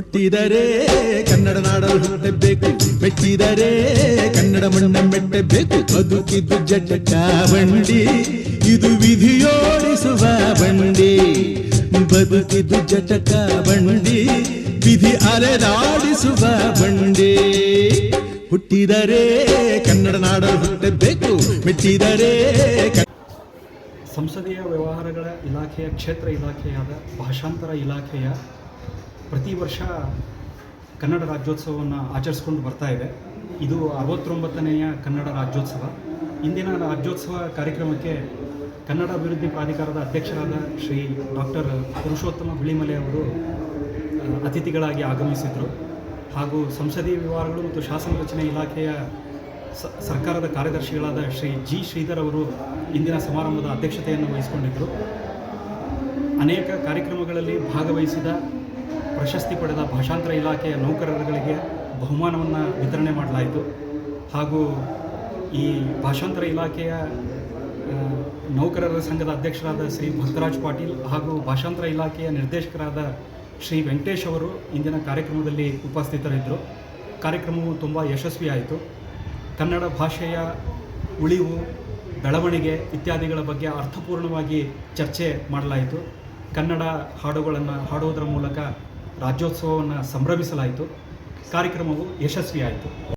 ಹುಟ್ಟಿದರೆ ಕನ್ನಡ ನಾಡಲು ಹುಟ್ಟಬೇಕು, ಮೆಚ್ಚಿದರೆ ಕನ್ನಡ ಮಣ್ಣ ಮೆಟ್ಟಬೇಕು. ಬದುಕಿದ್ದು ಜಟ ಬಂಡಿ, ಇದು ವಿಧಿಯೋಡಿಸುವ ಬಂಡಿ. ಬದುಕಿದ್ದು ಜಟಕ ಬಂಡಿ, ವಿಧಿ ಅಲೆದಾಡಿಸುವ ಬಂಡಿ. ಹುಟ್ಟಿದರೆ ಕನ್ನಡ ನಾಡಲು ಹುಟ್ಟಬೇಕು, ಮೆಚ್ಚಿದರೆ ಸಂಸದೀಯ ವ್ಯವಹಾರಗಳ ಇಲಾಖೆಯ, ಕ್ಷೇತ್ರ ಇಲಾಖೆಯಾದ ಭಾಷಾಂತರ ಇಲಾಖೆಯ ಪ್ರತಿ ವರ್ಷ ಕನ್ನಡ ರಾಜ್ಯೋತ್ಸವವನ್ನು ಆಚರಿಸ್ಕೊಂಡು ಬರ್ತಾ ಇದೆ. ಇದು ಅರವತ್ತೊಂಬತ್ತನೆಯ ಕನ್ನಡ ರಾಜ್ಯೋತ್ಸವ. ಇಂದಿನ ರಾಜ್ಯೋತ್ಸವ ಕಾರ್ಯಕ್ರಮಕ್ಕೆ ಕನ್ನಡ ಅಭಿವೃದ್ಧಿ ಪ್ರಾಧಿಕಾರದ ಅಧ್ಯಕ್ಷರಾದ ಶ್ರೀ ಡಾಕ್ಟರ್ ಪುರುಷೋತ್ತಮ ಬಿಳಿಮಲೆ ಅವರು ಅತಿಥಿಗಳಾಗಿ ಆಗಮಿಸಿದರು. ಹಾಗೂ ಸಂಸದೀಯ ವ್ಯವಹಾರಗಳು ಮತ್ತು ಶಾಸನ ರಚನೆ ಇಲಾಖೆಯ ಸರ್ಕಾರದ ಕಾರ್ಯದರ್ಶಿಗಳಾದ ಶ್ರೀ ಜಿ ಶ್ರೀಧರ್ ಅವರು ಇಂದಿನ ಸಮಾರಂಭದ ಅಧ್ಯಕ್ಷತೆಯನ್ನು ವಹಿಸಿಕೊಂಡಿದ್ದರು. ಅನೇಕ ಕಾರ್ಯಕ್ರಮಗಳಲ್ಲಿ ಭಾಗವಹಿಸಿದ ಪ್ರಶಸ್ತಿ ಪಡೆದ ಭಾಷಾಂತರ ಇಲಾಖೆಯ ನೌಕರರುಗಳಿಗೆ ಬಹುಮಾನವನ್ನು ವಿತರಣೆ ಮಾಡಲಾಯಿತು. ಹಾಗೂ ಈ ಭಾಷಾಂತರ ಇಲಾಖೆಯ ನೌಕರರ ಸಂಘದ ಅಧ್ಯಕ್ಷರಾದ ಶ್ರೀ ಭಕ್ತರಾಜ್ ಪಾಟೀಲ್ ಹಾಗೂ ಭಾಷಾಂತರ ಇಲಾಖೆಯ ನಿರ್ದೇಶಕರಾದ ಶ್ರೀ ವೆಂಕಟೇಶ್ ಅವರು ಇಂದಿನ ಕಾರ್ಯಕ್ರಮದಲ್ಲಿ ಉಪಸ್ಥಿತರಿದ್ದರು. ಕಾರ್ಯಕ್ರಮವು ತುಂಬ ಯಶಸ್ವಿಯಾಯಿತು. ಕನ್ನಡ ಭಾಷೆಯ ಉಳಿವು, ಬೆಳವಣಿಗೆ ಇತ್ಯಾದಿಗಳ ಬಗ್ಗೆ ಅರ್ಥಪೂರ್ಣವಾಗಿ ಚರ್ಚೆ ಮಾಡಲಾಯಿತು. ಕನ್ನಡ ಹಾಡುಗಳನ್ನು ಹಾಡುವುದರ ಮೂಲಕ ರಾಜ್ಯೋತ್ಸವವನ್ನು ಸಂಭ್ರಮಿಸಲಾಯಿತು. ಕಾರ್ಯಕ್ರಮವು ಯಶಸ್ವಿಯಾಯಿತು.